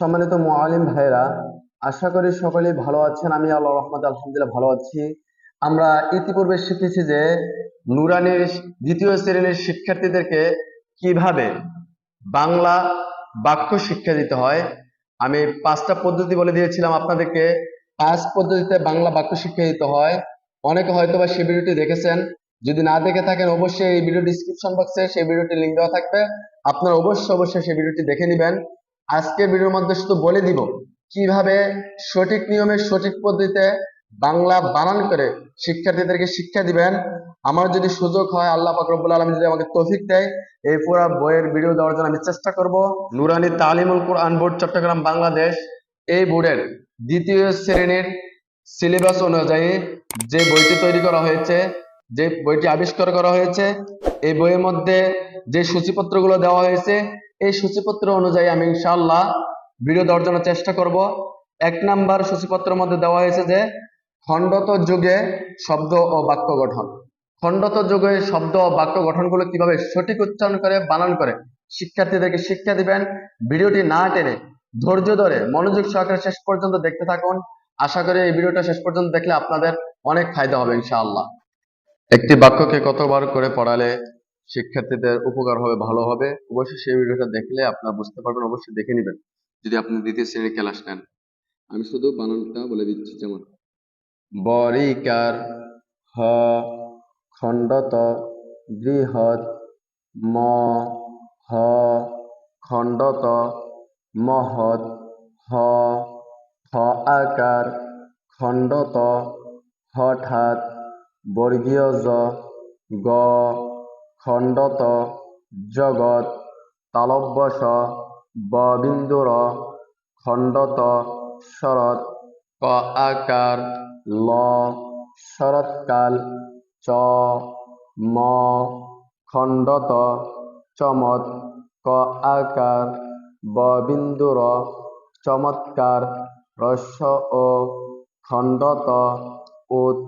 সম্মানিত মুআলিম ভাইরা আশা করি সকলেই ভালো আছেন। আমি আল্লাহ রহমত আলহামদুলিল্লাহ ভালো আছি। আমরা ইতিপূর্বে শিখেছি যে নুরানির দ্বিতীয় শ্রেণির শিক্ষার্থীদেরকে কীভাবে বাংলা বাক্য শিক্ষা দিতে হয়। আমি পাঁচটা পদ্ধতি বলে দিয়েছিলাম আপনাদেরকে। পাঁচ পদ্ধতিতে বাংলা বাক্য শিক্ষা দিতে হয়। অনেকে হয়তো বা সেই ভিডিওটি দেখেছেন। যদি না দেখে থাকেন, অবশ্যই এই ভিডিও ডিসক্রিপশন বক্সে সেই ভিডিওটি লিঙ্ক দেওয়া থাকবে। আপনারা অবশ্যই অবশ্যই সেই ভিডিওটি দেখে নেবেন। আজকে ভিডিওর মধ্যে শুধু বলে দিব, কীভাবে সঠিক নিয়মে, সঠিক পদ্ধতিতে বাংলা বানান করে শিক্ষার্থীদেরকে শিক্ষা দিবেন। আমার যদি সুযোগ হয়, আল্লাহ পাক রব্বুল আলম যদি আমাকে তৌফিক দেয়, এই পুরো বইয়ের ভিডিও দেওয়ার জন্য আমি চেষ্টা করব। নুরানি তালিমুল কোরআন বোর্ড, চট্টগ্রাম, বাংলাদেশ, এই বোর্ডের দ্বিতীয় শ্রেণির সিলেবাস অনুযায়ী যে বইটি তৈরি করা হয়েছে যে বইটি আবিষ্কার করা হয়েছে, এই বইয়ের মধ্যে যে সূচিপত্রগুলো দেওয়া হয়েছে, এই সূচিপত্র অনুযায়ী আমি ইনশাল্লাহ ভিডিও দেওয়ার চেষ্টা করব। এক নাম্বার সূচিপত্রের মধ্যে দেওয়া হয়েছে যে, খণ্ডত যুগে শব্দ ও বাক্য গঠন। খণ্ডত যুগে শব্দ ও বাক্য গঠনগুলো কীভাবে সঠিক উচ্চারণ করে, বানান করে, শিক্ষার্থীদেরকে শিক্ষা দিবেন। ভিডিওটি না টেনে ধৈর্য ধরে মনোযোগ সহকারে শেষ পর্যন্ত দেখতে থাকুন। আশা করি এই ভিডিওটা শেষ পর্যন্ত দেখলে আপনাদের অনেক ফায়দা হবে ইনশাআল্লাহ। একটি বাক্যকে কতবার করে পড়ালে শিক্ষার্থীদের উপকার হবে, ভালো হবে, অবশ্যই সেই ভিডিওটা দেখলে আপনারা বুঝতে পারবেন, অবশ্যই দেখে নেবেন। যদি আপনি দ্বিতীয় শ্রেণির ক্লাস নেন। আমি শুধু বানানটা বলে দিচ্ছি, যেমন, বরিকার হ, খণ্ডত, বৃহৎ, ম, হ, খণ্ডত, মহৎ, হ হ আকার, খণ্ডত, হঠাৎ বর্গীয় জ, গ, খণ্ডত জগৎ তালব্যস ববিন্দুর খণ্ডত, শরৎ, ক আকার, ল, শরৎকাল, চ, ম, খণ্ডত, চমৎ, ক আকার ববিন্দুর চমৎকার, রস্য ও খণ্ডত উত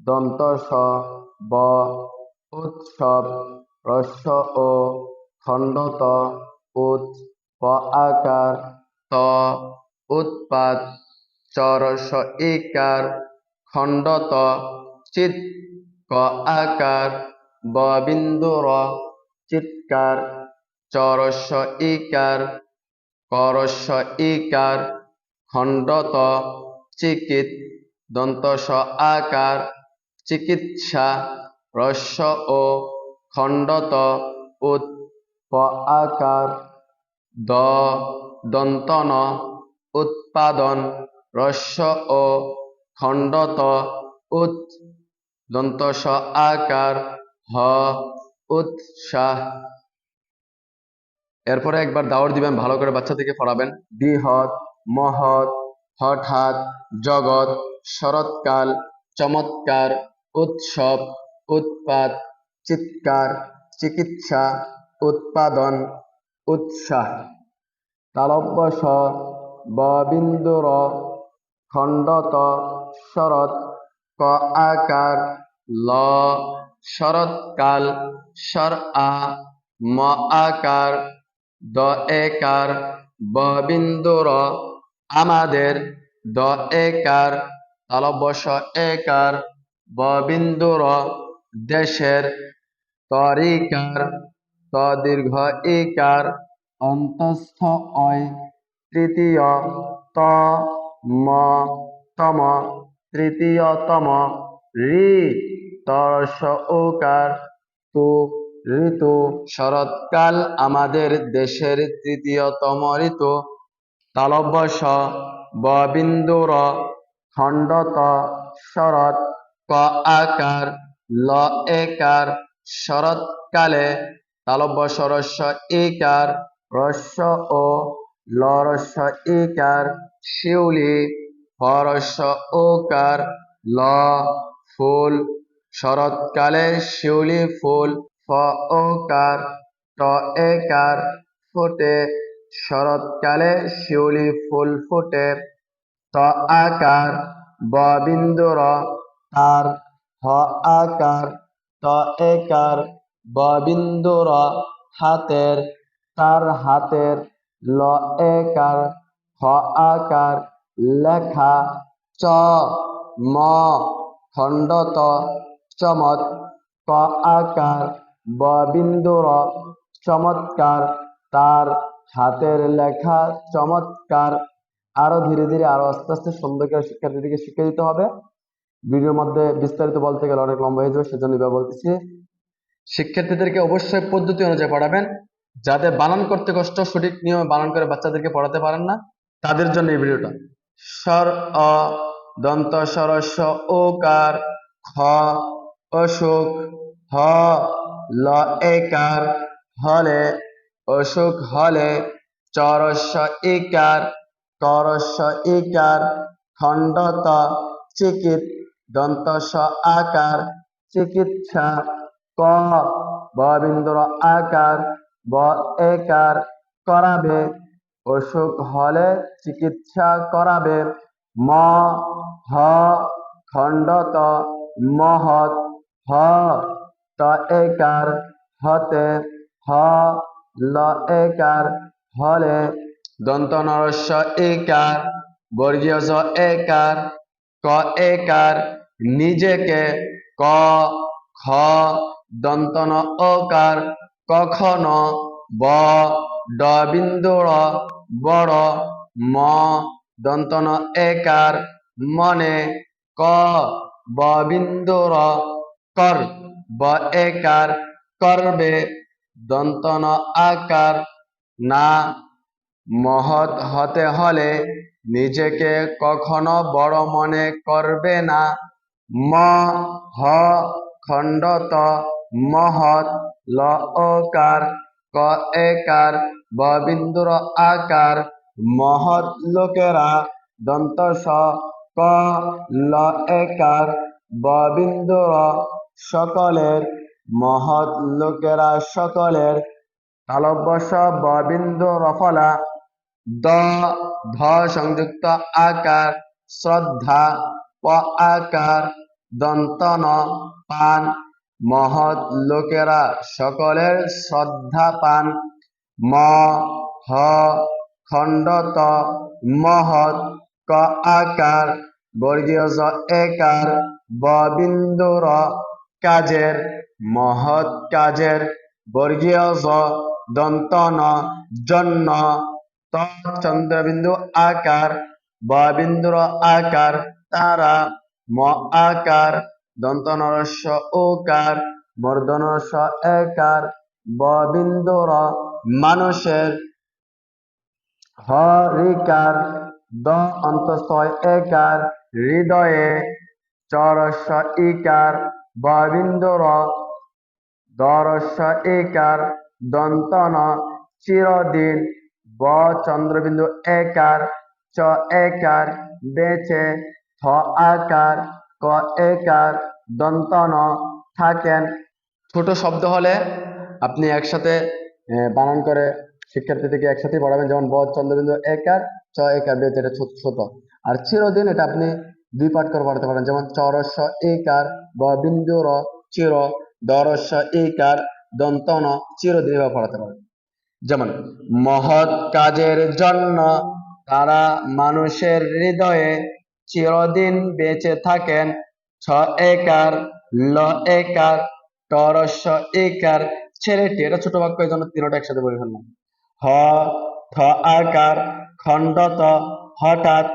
দন্ত ব উৎসব রস্য ও খণ্ডত উৎ প আকার ত উৎপাত চরস ইকার খণ্ডত চিত ক আকার ব বিন্দুর চিৎকার চরস ইকার করস ইকার খণ্ডত চিকিত দন্তস আকার চিকিৎসা রস্য ও খণ্ডত উৎ আকার দ দন্তন উৎপাদন রস্য ও খণ্ডত উৎ দন্তস আকার হ উৎসাহ এরপরে একবার দাওয়ার দিবেন, ভালো করে বাচ্চা থেকে পড়াবেন। বৃহৎ, মহৎ, হঠাৎ, জগৎ, শরৎকাল, চমৎকার উৎসব, উৎপাত, চিৎকার, চিকিৎসা, উৎপাদন, উৎসাহ। তালব্যস ববিন্দুর খণ্ডত, শরৎ, ক আকার, ল শরৎকাল সর আ, ম আকার, দ একার ববিন্দুর আমাদের দ একার, তালব্যস একার ববিন্দুর দেশের তরিকার ত দীর্ঘ ইকার, অন্তস্থ অয় তৃতীয় ত ম তম তৃতীয়তম ঋ তরস ওকার তু, ঋতু। শরৎকাল আমাদের দেশের তৃতীয়তম ঋতু। তালব্যস ববিন্দুর খণ্ডত শরৎ। ক আকার ল একার শরৎকালে তালব্য সরস্য ইকার রস্য ও লরস্য ইকার শিউলি হরস্য ওকার ল, ফুল শরৎকালে শিউলি, ফুল, ফ ওকার ট একার ফোটে শরৎকালে শিউলি, ফুল, ফোটে, ত আকার ব বিন্দুর তার হ আকার, ত একার, ব হাতের, তার হাতের, ল একার হ আকার, লেখা, চ, ম, খণ্ডত, চমৎ, ক আকার, ব বিন্দুর চমৎকার, তার হাতের লেখা, চমৎকার। আরও ধীরে ধীরে আরও আস্তে আস্তে সুন্দর করে শিক্ষার্থীদেরকে শিক্ষা দিতে হবে। ভিডিওর মধ্যে বিস্তারিত বলতে গেলে অনেক লম্বা হয়ে যাবে, সেজন্য বলতেছি। শিক্ষার্থীদেরকে অবশ্যই পদ্ধতি অনুযায়ী পড়াবেন। যাদের বানান করতে কষ্ট, সঠিক নিয়মে বানান করে বাচ্চাদেরকে পড়াতে পারেন না, তাদের জন্য এই ভিডিওটা। স্বর অ, দন্ত সরস্ব ওকার, খ অসুখ হ, ল, একার, হলে অসুখ হলে চরস্ব ইকার করস্ব ইকার খণ্ডত চিকিত দন্ত স আকার, চিকিৎসা ক, ববিন্দুর আকার, ব, একার করাবে। অসুখ হলে চিকিৎসা করাবে। ম, হ, খণ্ডত মহৎ, হ, ত একার হতে, হ, ল একার হলে। দন্ত নরস্য একার বর্গীয় একার ক একার নিজেকে ক, খ, দন্তন অকার, কখন ব, ড বড়, ম, দন্তন একার, মনে, ক, ব কর, ব একার, করবে, দন্তন আকার, না, মহৎ হতে হলে নিজেকে কখনো বড় মনে করবে না। ম, হ, খণ্ডত, মহৎ ল ওকার ক একার ব বিন্দুর আকার, মহৎ লোকেরা, দন্ত স, ক ল একার ব বিন্দুর সকলের, মহৎ লোকেরা সকলের তালব্যস ব রফলা দ ধ সংযুক্ত আকার, শ্রদ্ধা প আকার, দন্তন, পান, মহৎ লোকেরা সকলের শ্রদ্ধা পান। ম, হ, খণ্ডত, মহৎ, ক আকার বর্গীয় জ একার, ব কাজের, মহৎ কাজের বর্গীয় জ দন্তন, জন্য ত চন্দ্রবিন্দু আকার ব বিন্দুর আকার তারা ম আকার দন্ত নরস্য ওকার মর্দনস্য একার ব বিন্দুর মানুষের হরিকার দ অন্তস্থয় একার হৃদয়ে চরস্য ইকার ব বিন্দুর দরস্য একার দন্তন চিরদিন ব চন্দ্রবিন্দু একার, চ একার, বেচে, থ আকার, ক একার, দন্তন থাকেন। ছোট শব্দ হলে আপনি একসাথে বানান করে শিক্ষার্থীদেরকে একসাথে পড়াবেন। যেমন ব চন্দ্রবিন্দু একার, চ একার, বেচ এটা ছোট ছোট। আর চিরদিন এটা আপনি দুই পাঠ করে পড়াতে পারেন। যেমন চরস্য একার ব বিন্দু, র, চির দরস্য একার, দন্তন চিরদিন পড়াতে পারেন। যেমন, মহৎ কাজের জন্য তারা মানুষের হৃদয়ে চিরদিন বেঁচে থাকেন। ছ একার, ল একার টরস্য একার, ছেলেটি, এটা ছোট বাক্য এই জন্য তিনটা একসাথে বলে ফেললাম। হ, থ আকার, খণ্ডত, হঠাৎ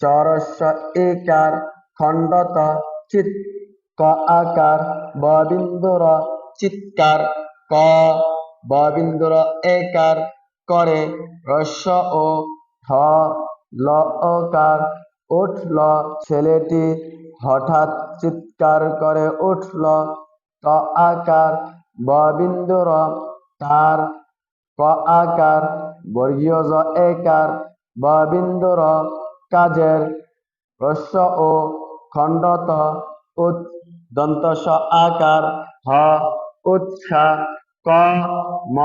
চরস্য একার, খণ্ডত চিত ক আকার, ব চিৎকার, ক ব বিন্দুর একার করে রস্য ও ঠ ল ওকার উঠল ছেলেটি, হঠাৎ চিৎকার করে উঠল। ত আকার ব বিন্দুর তার ক আকার বর্গীয় একার ব বিন্দুর কাজের রস্য ও খণ্ডত উৎ দন্ত আকার, হ, উৎসা, ক ম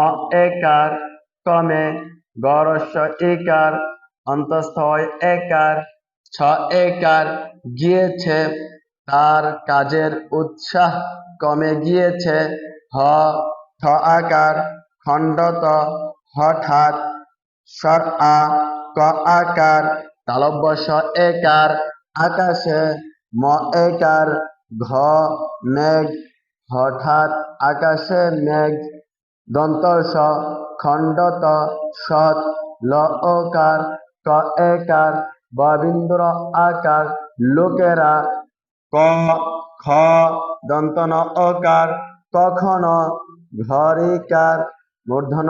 একার কমে গরস্য একার অন্তস্থ একার, ছ একার গিয়েছে, তার কাজের উৎসাহ কমে গিয়েছে, হ, ঠ আকার, খণ্ডত, হঠাৎ স্বর আ, ক আকার তালব্য স একার, আকাশে, ম একার, ঘ, মেঘ, হঠাৎ আকাশে মেঘ দন্ত স খণ্ডত সৎ ল ওকার ক একার ববিন্দ্র আকার লোকেরা ক, খ, দন্ত ন, অকার কখনো ঘরিকার মূর্ধন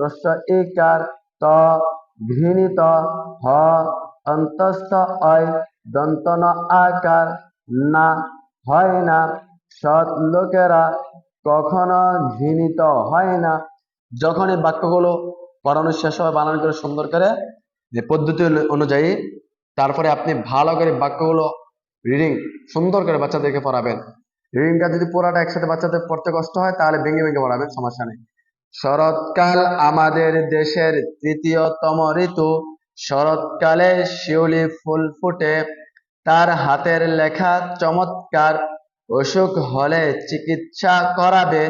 রস্য ইকার ত, ঘৃণিত হ, অন্তস্থ অয় দন্ত ন আকার না, হয় না, সৎ লোকেরা কখনো ঘৃণিত হয় না। যখন এই বাক্যগুলো পড়ানো শেষ হয়, বানান করে সুন্দর করে যে পদ্ধতি অনুযায়ী তারপরে আপনি ভালো করে বাক্যগুলো রিডিং সুন্দর করে বাচ্চাদেরকে পড়াবেন। রিডিংটা যদি পুরাটা একসাথে বাচ্চাদের পড়তে কষ্ট হয়, তাহলে ভেঙে ভেঙে পড়াবেন, সমস্যা নেই। শরৎকাল আমাদের দেশের তৃতীয়তম ঋতু। শরৎকালে শিউলি ফুল ফুটে। তার হাতের লেখা চমৎকার। অসুখ হলে চিকিৎসা করাবে,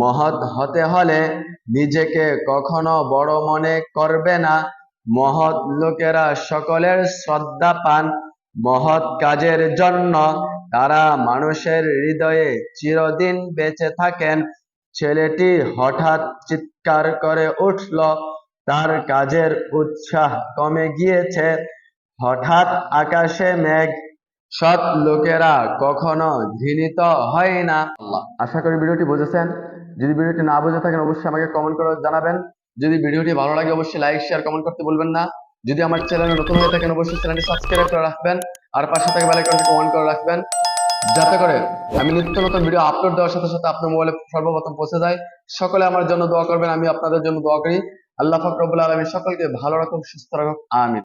মহৎ হতে হলে নিজেকে কখনো বড় মনে করবে না। মহৎ লোকেরা সকলের শ্রদ্ধা পান। মহৎ কাজের জন্য তারা মানুষের হৃদয়ে চিরদিন বেঁচে থাকেন। ছেলেটি হঠাৎ চিৎকার করে উঠল, তার কাজের উৎসাহ কমে গিয়েছে। হঠাৎ আকাশে মেঘ সৎ লোকেরা কখনো ঘৃণিত হয় না। আশা করি ভিডিওটি বুঝেছেন। যদি ভিডিওটি না বুঝে থাকেন, অবশ্যই আমাকে কমেন্ট করে জানাবেন। যদি ভিডিওটি ভালো লাগে, অবশ্যই লাইক শেয়ার কমেন্ট করতে বলবেন না। যদি আমার চ্যানেলে নতুন হয়ে থাকেন, অবশ্যই চ্যানেলটি সাবস্ক্রাইব করে রাখবেন। আর পাশে থেকে বেল আইকনটি কমেন্ট করে রাখবেন। যাতে করে আমি নিত্য নতুন ভিডিও আপলোড দেওয়ার সাথে সাথে আপনার মোবাইলে সর্বপ্রথম পৌঁছে যায়। সকলে আমার জন্য দোয়া করবেন, আমি আপনাদের জন্য দোয়া করি। আল্লাহ ফাকরবুল আলমী সকলকে ভালো রাখুন সুস্থ রাখুন আমিন।